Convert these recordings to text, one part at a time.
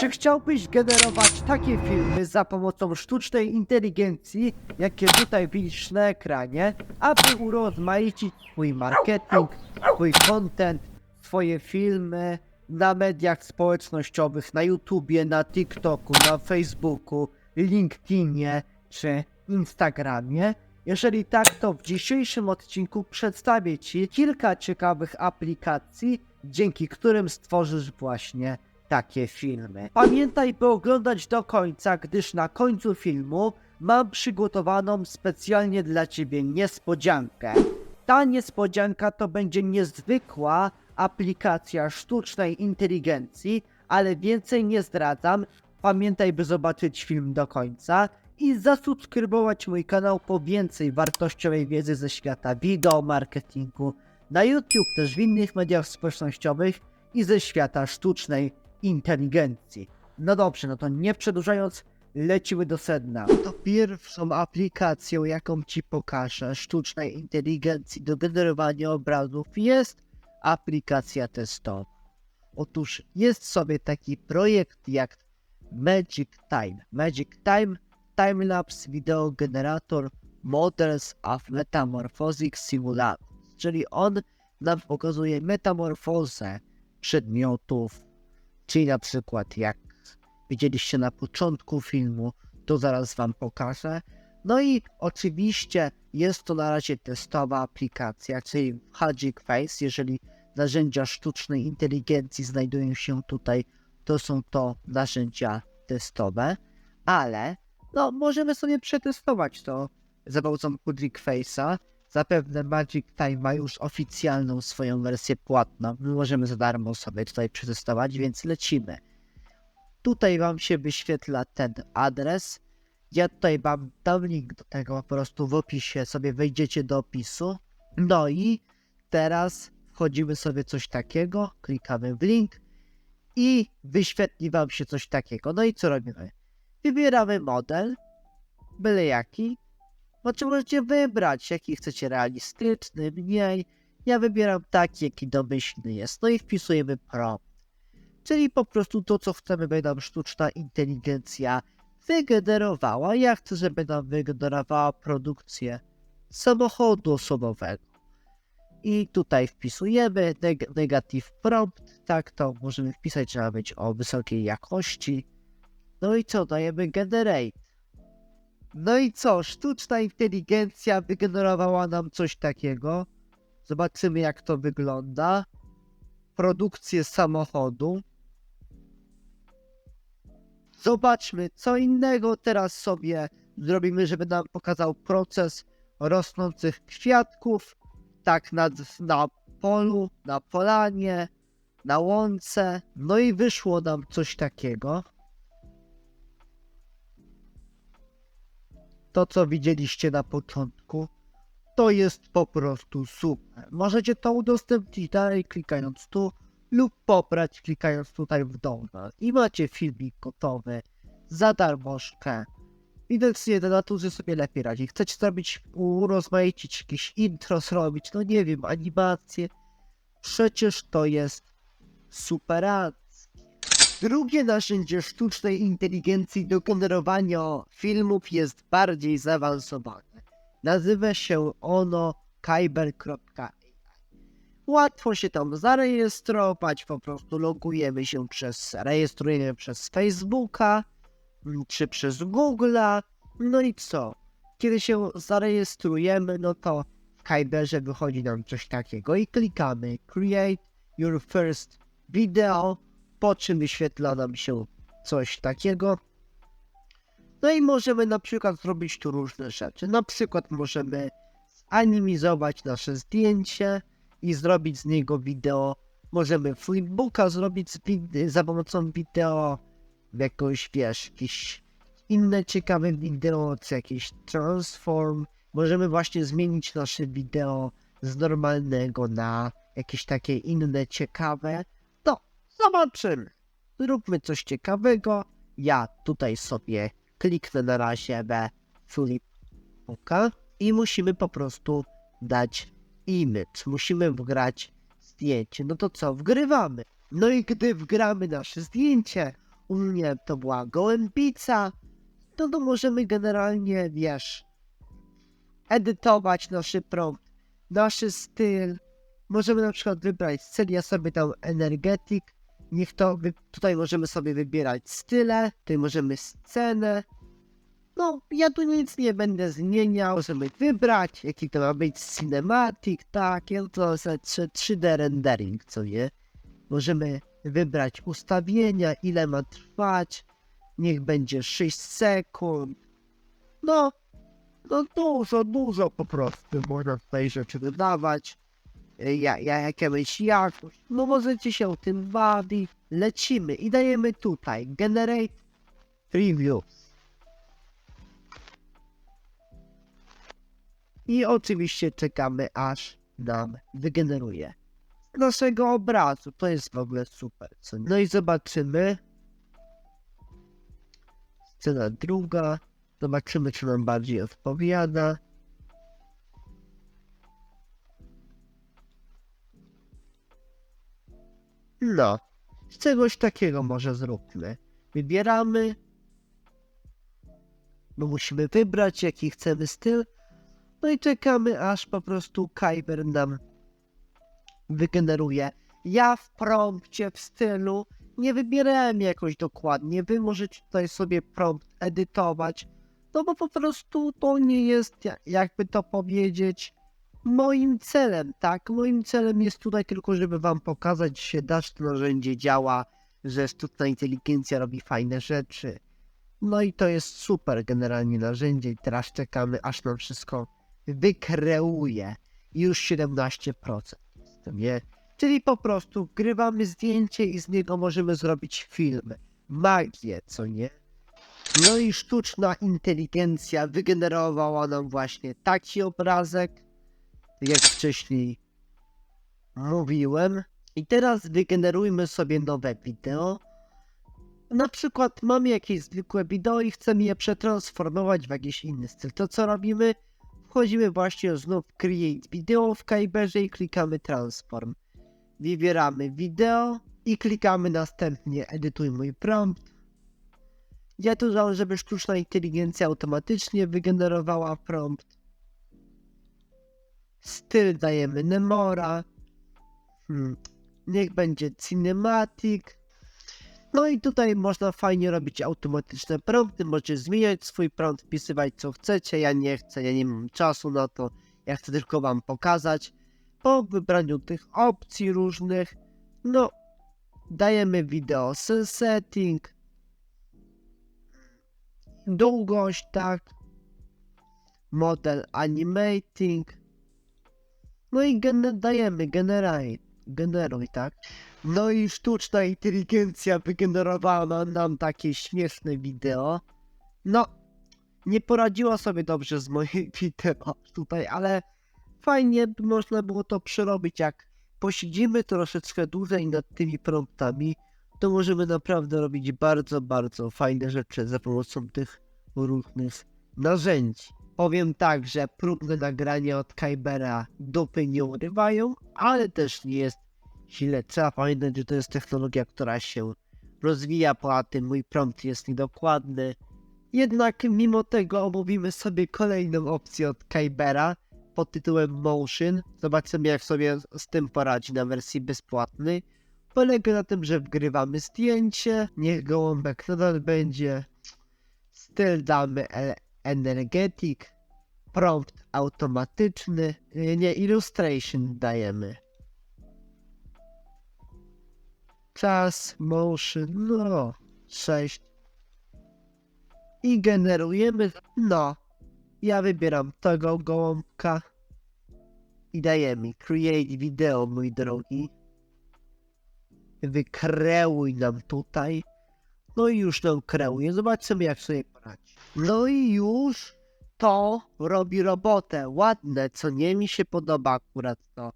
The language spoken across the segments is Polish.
Czy chciałbyś generować takie filmy za pomocą sztucznej inteligencji, jakie tutaj widzisz na ekranie, aby urozmaicić swój marketing, swój content, swoje filmy na mediach społecznościowych, na YouTubie, na TikToku, na Facebooku, LinkedInie czy Instagramie? Jeżeli tak, to w dzisiejszym odcinku przedstawię Ci kilka ciekawych aplikacji, dzięki którym stworzysz właśnie takie filmy. Pamiętaj, by oglądać do końca, gdyż na końcu filmu mam przygotowaną specjalnie dla Ciebie niespodziankę. Ta niespodzianka to będzie niezwykła aplikacja sztucznej inteligencji, ale więcej nie zdradzam. Pamiętaj, by zobaczyć film do końca i zasubskrybować mój kanał po więcej wartościowej wiedzy ze świata wideo, marketingu, na YouTube, też w innych mediach społecznościowych i ze świata sztucznej inteligencji. No dobrze, no to nie przedłużając, lecimy do sedna. To pierwszą aplikacją, jaką Ci pokażę sztucznej inteligencji do generowania obrazów jest aplikacja testowa. Otóż jest sobie taki projekt jak Magic Time. Magic Time Timelapse Video Generator Models of Metamorphosis Simulator. Czyli on nam pokazuje metamorfozę przedmiotów, czyli na przykład jak widzieliście na początku filmu, to zaraz wam pokażę. No i oczywiście jest to na razie testowa aplikacja, czyli Magic Face, jeżeli narzędzia sztucznej inteligencji znajdują się tutaj, to są to narzędzia testowe, ale no możemy sobie przetestować to za pomocą Kudrik Face'a. Zapewne Magic Time ma już oficjalną swoją wersję płatną. My możemy za darmo sobie tutaj przetestować, więc lecimy. Tutaj wam się wyświetla ten adres. Ja tutaj wam dam link do tego po prostu w opisie, sobie wejdziecie do opisu. No i teraz wchodzimy sobie coś takiego, klikamy w link i wyświetli wam się coś takiego. No i co robimy? Wybieramy model, byle jaki. Możecie wybrać, jaki chcecie realistyczny, mniej. Ja wybieram taki, jaki domyślny jest. No i wpisujemy prompt. Czyli po prostu to, co chcemy, by nam sztuczna inteligencja wygenerowała. Ja chcę, żeby nam wygenerowała produkcję samochodu osobowego. I tutaj wpisujemy neg- negative prompt, tak to możemy wpisać, że ma być o wysokiej jakości. No i co, dajemy generate. No i co, sztuczna inteligencja wygenerowała nam coś takiego. Zobaczymy jak to wygląda. Produkcję samochodu. Zobaczmy, co innego teraz sobie zrobimy, żeby nam pokazał proces rosnących kwiatków. Tak na, na polu, na polanie, na łące. No i wyszło nam coś takiego. To, co widzieliście na początku, to jest po prostu super. Możecie to udostępnić dalej klikając tu lub pobrać klikając tutaj w dół. I macie filmik gotowy za darmożkę. Na naturze sobie lepiej radzi. Chcecie zrobić, urozmaicić jakieś intro zrobić, no nie wiem, animacje. Przecież to jest superackie. Drugie narzędzie sztucznej inteligencji do generowania filmów jest bardziej zaawansowane. Nazywa się ono kyber.ai. Łatwo się tam zarejestrować, po prostu logujemy się przez, rejestrujemy przez Facebooka, mm, czy przez Google'a, no i co? Kiedy się zarejestrujemy, no to w Kyberze wychodzi nam coś takiego i klikamy Create Your First Video, po czym wyświetla nam się coś takiego. No i możemy na przykład zrobić tu różne rzeczy. Na przykład możemy animizować nasze zdjęcie i zrobić z niego wideo. Możemy flipbooka zrobić za pomocą wideo, jakoś wiesz, jakieś inne ciekawe wideo, czy jakieś transform. Możemy właśnie zmienić nasze wideo z normalnego na jakieś takie inne ciekawe. No, zobaczymy. Zróbmy coś ciekawego. Ja tutaj sobie kliknę na razie we flipbooka i musimy po prostu dać image. Musimy wgrać zdjęcie. No to co, wgrywamy. No i gdy wgramy nasze zdjęcie, u mnie to była gołębica, to, to możemy generalnie, wiesz, edytować nasz prompt, nasz styl. Możemy na przykład wybrać styl, ja sobie dam energetyk, niech to, tutaj możemy sobie wybierać style, tutaj możemy scenę. No, ja tu nic nie będę zmieniał, możemy wybrać, jaki to ma być cinematic, tak, ja to za 3D rendering, co nie? Możemy wybrać ustawienia, ile ma trwać, niech będzie 6 sekund. No, no dużo, dużo po prostu można tutaj rzeczy dodawać. Y, Ja, ja jakąś jakość. No możecie się tym bawić. Lecimy i dajemy tutaj generate previews. I oczywiście czekamy aż nam wygeneruje naszego obrazu. To jest w ogóle super. No i zobaczymy. Scena druga. Zobaczymy, czy nam bardziej odpowiada. No, czegoś takiego może zróbmy. Wybieramy. Bo musimy wybrać, jaki chcemy styl. No i czekamy, aż po prostu Kyber nam wygeneruje. Ja w prompcie, w stylu nie wybierałem jakoś dokładnie. Wy możecie tutaj sobie prompt edytować. No bo po prostu to nie jest, ja- jakby to powiedzieć, moim celem, tak? Moim celem jest tutaj tylko, żeby wam pokazać, że dasz to narzędzie działa, że sztuczna inteligencja robi fajne rzeczy. No i to jest super generalnie narzędzie teraz czekamy, aż nam wszystko wykreuje. Już 17% to nie? Czyli po prostu wgrywamy zdjęcie i z niego możemy zrobić film. Magię, co nie? No i sztuczna inteligencja wygenerowała nam właśnie taki obrazek, jak wcześniej mówiłem. I teraz wygenerujmy sobie nowe wideo. Na przykład mamy jakieś zwykłe wideo i chcemy je przetransformować w jakiś inny styl. To co robimy? Wchodzimy właśnie znów w Create Video w Kyberze i klikamy Transform. Wybieramy wideo i klikamy następnie Edytuj mój prompt. Ja tu dam, żeby sztuczna inteligencja automatycznie wygenerowała prompt. Styl dajemy Nemora. Hmm. Niech będzie Cinematic. No i tutaj można fajnie robić automatyczne prompty, możecie zmieniać swój prompt, wpisywać co chcecie, ja nie chcę, ja nie mam czasu na to, ja chcę tylko wam pokazać. Po wybraniu tych opcji różnych, no, dajemy wideo setting, długość, tak, model animating, no i gen- dajemy generate, generuj, tak. No i sztuczna inteligencja wygenerowała nam takie śmieszne wideo. No, nie poradziła sobie dobrze z moim wideo tutaj, ale fajnie by można było to przerobić. Jak posiedzimy troszeczkę dłużej nad tymi promptami, to możemy naprawdę robić bardzo, bardzo fajne rzeczy za pomocą tych różnych narzędzi. Powiem tak, że próbne nagrania od Kybera dupy nie urywają, ale też nie jest źle. Trzeba pamiętać, że to jest technologia, która się rozwija, poza tym mój prompt jest niedokładny. Jednak mimo tego omówimy sobie kolejną opcję od Kybera pod tytułem Motion. Zobaczymy jak sobie z tym poradzi na wersji bezpłatnej. Polega na tym, że wgrywamy zdjęcie, niech gołąbek nadal będzie. Styl damy energetic, prompt automatyczny, nie illustration dajemy. czas, motion, no, 6. I generujemy, no, ja wybieram tego gołąbka i dajemy create video, mój drogi. Wykreuj nam tutaj. No i już nam kreuje, zobaczymy jak sobie No i już to robi robotę, ładne, co nie mi się podoba akurat to.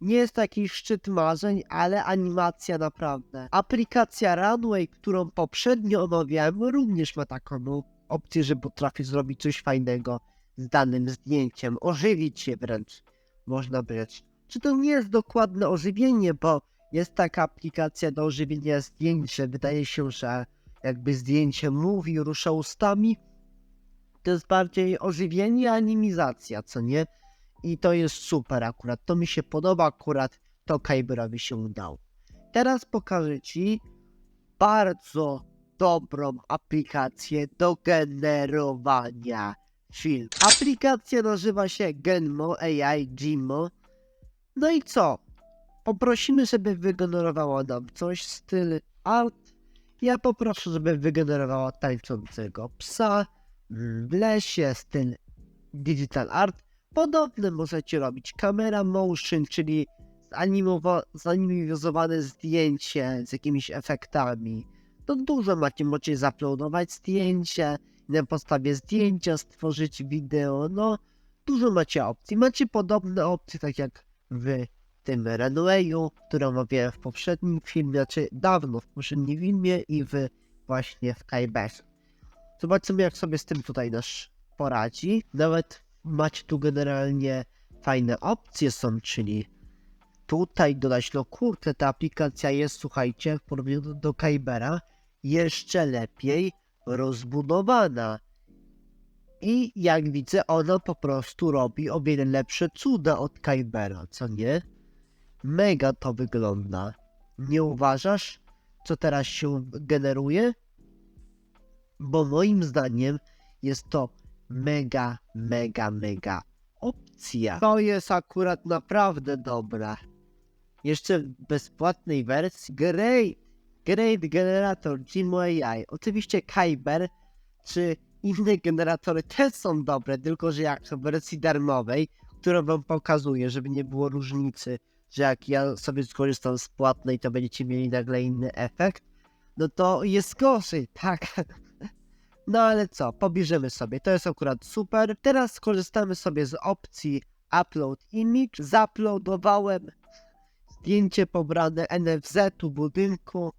Nie jest taki szczyt marzeń, ale animacja naprawdę. Aplikacja Runway, którą poprzednio omawiałem, również ma taką opcję, że potrafi zrobić coś fajnego z danym zdjęciem, ożywić się wręcz, można powiedzieć. Czy to nie jest dokładne ożywienie, bo jest taka aplikacja do ożywienia zdjęć, że wydaje się, że jakby zdjęcie mówi, rusza ustami. To jest bardziej ożywienie, animizacja, co nie? I to jest super akurat. To mi się podoba akurat. To Kyberowi się udało. Teraz pokażę Ci bardzo dobrą aplikację do generowania film. Aplikacja nazywa się Genmo AI Gmo. No i co? Poprosimy, żeby wygenerowała nam coś w stylu art. Ja poproszę, żeby wygenerowała tańczącego psa w lesie, styl digital art. Podobne możecie robić camera motion, czyli zanimowa- zanimizowane zdjęcie z jakimiś efektami. To dużo macie, możecie zaploadować zdjęcie, na podstawie zdjęcia stworzyć wideo, no dużo macie opcji. Macie podobne opcje, tak jak w tym Runwayu, którą omawiałem w poprzednim filmie, znaczy dawno w poprzednim filmie i w właśnie w Kyberze. Zobaczymy jak sobie z tym tutaj nasz poradzi. Nawet macie tu generalnie fajne opcje są, czyli tutaj dodać, no kurczę, ta aplikacja jest, słuchajcie, w porównaniu do, do Kybera, jeszcze lepiej rozbudowana. I jak widzę, ona po prostu robi o wiele lepsze cuda od Kybera, co nie? Mega to wygląda. Nie uważasz, co teraz się generuje? Bo moim zdaniem jest to mega, mega, mega opcja. To jest akurat naprawdę dobra. Jeszcze w bezpłatnej wersji Great, Great Generator Gmo AI. Oczywiście Kyber czy inne generatory też są dobre, tylko że jak w wersji darmowej, którą wam pokazuję, żeby nie było różnicy, że jak ja sobie skorzystam z płatnej, to będziecie mieli nagle inny efekt, no to jest gorzej, tak? No ale co, pobierzemy sobie, to jest akurat super. Teraz skorzystamy sobie z opcji Upload Image. Zaploadowałem zdjęcie pobrane NFZ-u budynku.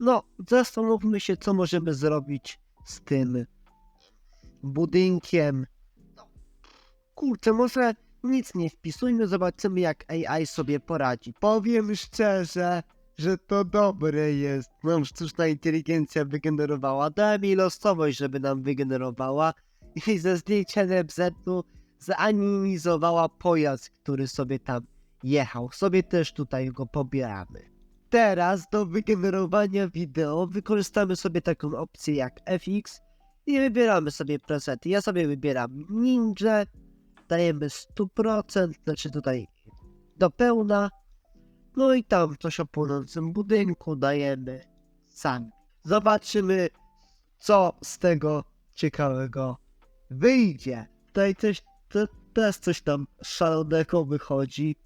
No, zastanówmy się, co możemy zrobić z tym budynkiem. No, kurczę, może nic nie wpisujmy, zobaczymy jak AI sobie poradzi. Powiem szczerze, że to dobre jest. Nam sztuczna inteligencja wygenerowała. Dałem jej losowość, żeby nam wygenerowała. I ze zdjęcia NFZ-u zanimizowała pojazd, który sobie tam jechał. Sobie też tutaj go pobieramy. Teraz do wygenerowania wideo wykorzystamy sobie taką opcję jak FX i wybieramy sobie presety. Ja sobie wybieram Ninja, dajemy 100%, znaczy tutaj do pełna. No i tam coś o płonącym budynku dajemy sami. Zobaczymy, co z tego ciekawego wyjdzie. Tutaj też coś tam szalonego wychodzi.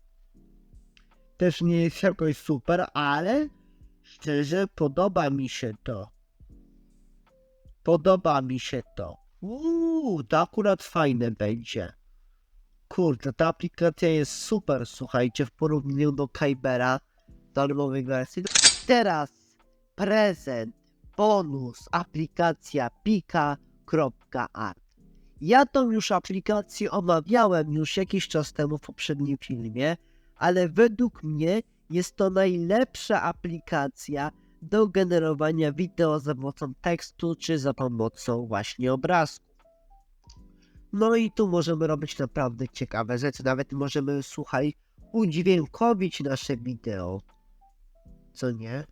Też nie jest jakoś super, ale szczerze podoba mi się to. Podoba mi się to. Uuu, to akurat fajne będzie. Kurde, ta aplikacja jest super, słuchajcie, w porównaniu do Kybera darmowej wersji. Teraz prezent, bonus, aplikacja pika.art. Ja tą już aplikację omawiałem już jakiś czas temu w poprzednim filmie, ale według mnie jest to najlepsza aplikacja do generowania wideo za pomocą tekstu czy za pomocą właśnie obrazków. No i tu możemy robić naprawdę ciekawe rzeczy. Nawet możemy, słuchaj, udźwiękowić nasze wideo. Co nie?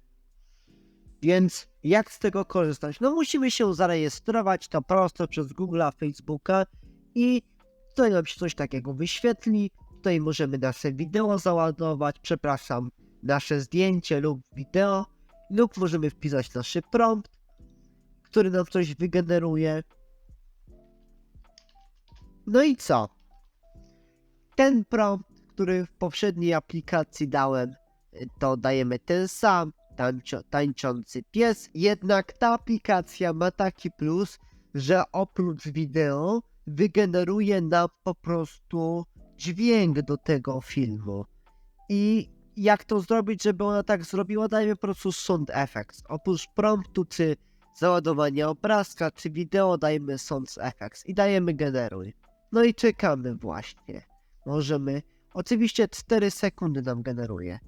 Więc jak z tego korzystać? No musimy się zarejestrować, to prosto przez Google'a, Facebooka i tutaj nam się coś takiego wyświetli. Tutaj możemy nasze wideo załadować, przepraszam, nasze zdjęcie lub wideo, lub możemy wpisać nasz prompt, który nam coś wygeneruje. No i co? Ten prompt, który w poprzedniej aplikacji dałem, to dajemy ten sam, tańcio, tańczący pies. Jednak ta aplikacja ma taki plus, że oprócz wideo wygeneruje nam po prostu dźwięk do tego filmu. I jak to zrobić, żeby ona tak zrobiła, dajemy po prostu sound effects. Oprócz promptu czy załadowania obrazka czy wideo dajemy sound effects i dajemy generuj. No i czekamy właśnie. Możemy. Oczywiście 4 sekundy nam generuje.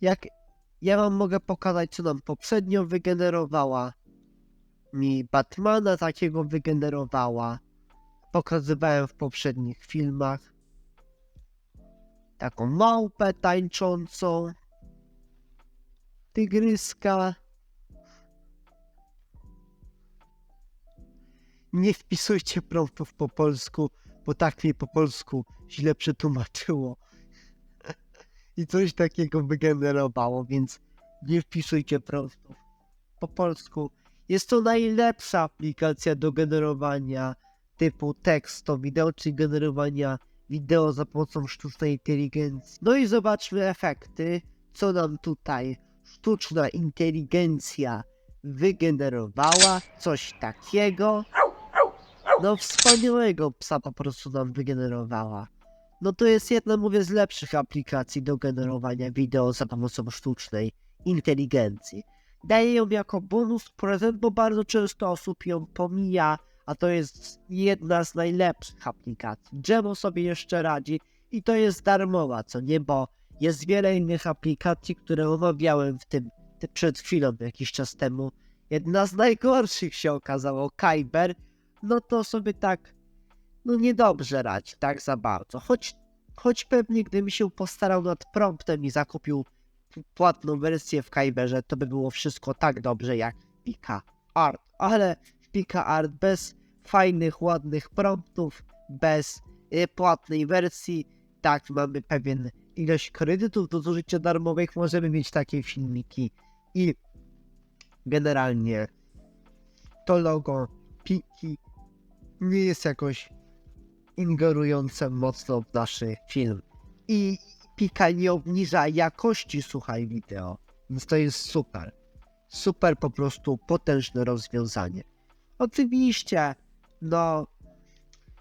Jak ja wam mogę pokazać, co nam poprzednio wygenerowała. mi Batmana takiego wygenerowała. Pokazywałem w poprzednich filmach. Taką małpę tańczącą. Tygryska. Nie wpisujcie promptów po polsku, bo tak mi po polsku źle przetłumaczyło. I coś takiego wygenerowało, więc nie wpisujcie promptów po polsku. Jest to najlepsza aplikacja do generowania typu tekst to wideo, czy generowania wideo za pomocą sztucznej inteligencji. No i zobaczmy efekty, co nam tutaj sztuczna inteligencja wygenerowała. Coś takiego. No wspaniałego psa po prostu nam wygenerowała. No to jest jedna, mówię, z lepszych aplikacji do generowania wideo za pomocą sztucznej inteligencji. Daję ją jako bonus prezent, bo bardzo często osób ją pomija, a to jest jedna z najlepszych aplikacji. Dżemo sobie jeszcze radzi i to jest darmowa, co nie, bo jest wiele innych aplikacji, które omawiałem w tym ty- przed chwilą, jakiś czas temu. Jedna z najgorszych się okazało, Kyber, no to sobie tak, no niedobrze radzi, tak za bardzo. Choć, choć pewnie gdybym się postarał nad promptem i zakupił płatną wersję w Kyberze, to by było wszystko tak dobrze jak Pika Art. Ale Pika Art bez fajnych, ładnych promptów, bez y, płatnej wersji, tak, mamy pewien ilość kredytów do zużycia darmowych, możemy mieć takie filmiki i generalnie to logo Piki nie jest jakoś ingerujące mocno w nasz film. I Pika nie obniża jakości, słuchaj, wideo. Więc to jest super. Super po prostu potężne rozwiązanie. Oczywiście, no,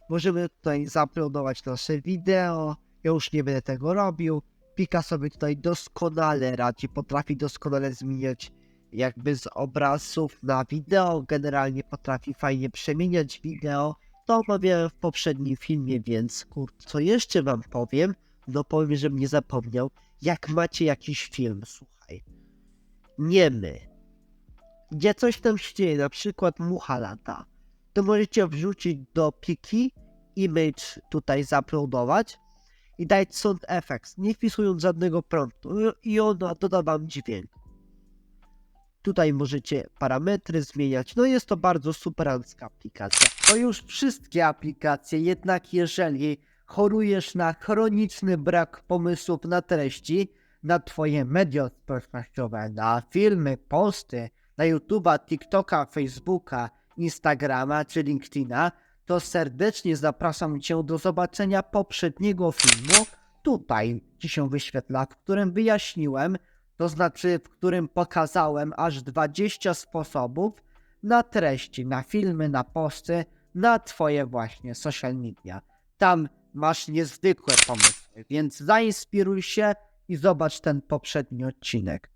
możemy tutaj zauploadować nasze wideo. Ja już nie będę tego robił. Pika sobie tutaj doskonale radzi, potrafi doskonale zmieniać jakby z obrazów na wideo, generalnie potrafi fajnie przemieniać wideo. To omawiałem w poprzednim filmie, więc kur... co jeszcze wam powiem? No powiem, żebym nie zapomniał. Jak macie jakiś film, słuchaj, niemy, gdzie coś tam się dzieje, na przykład mucha lata, to możecie wrzucić do piki, image tutaj zauploadować i dać sound effects, nie wpisując żadnego promptu i ona doda wam dźwięk. Tutaj możecie parametry zmieniać. No jest to bardzo superancka aplikacja. To już wszystkie aplikacje, jednak jeżeli chorujesz na chroniczny brak pomysłów na treści, na twoje media społecznościowe, na filmy, posty, na YouTube'a, TikToka, Facebooka, Instagrama czy LinkedIna, to serdecznie zapraszam Cię do zobaczenia poprzedniego filmu. Tutaj Ci się wyświetla, w którym wyjaśniłem, to znaczy w którym pokazałem aż 20 sposobów na treści, na filmy, na posty, na Twoje właśnie social media. Tam masz niezwykłe pomysły, więc zainspiruj się i zobacz ten poprzedni odcinek.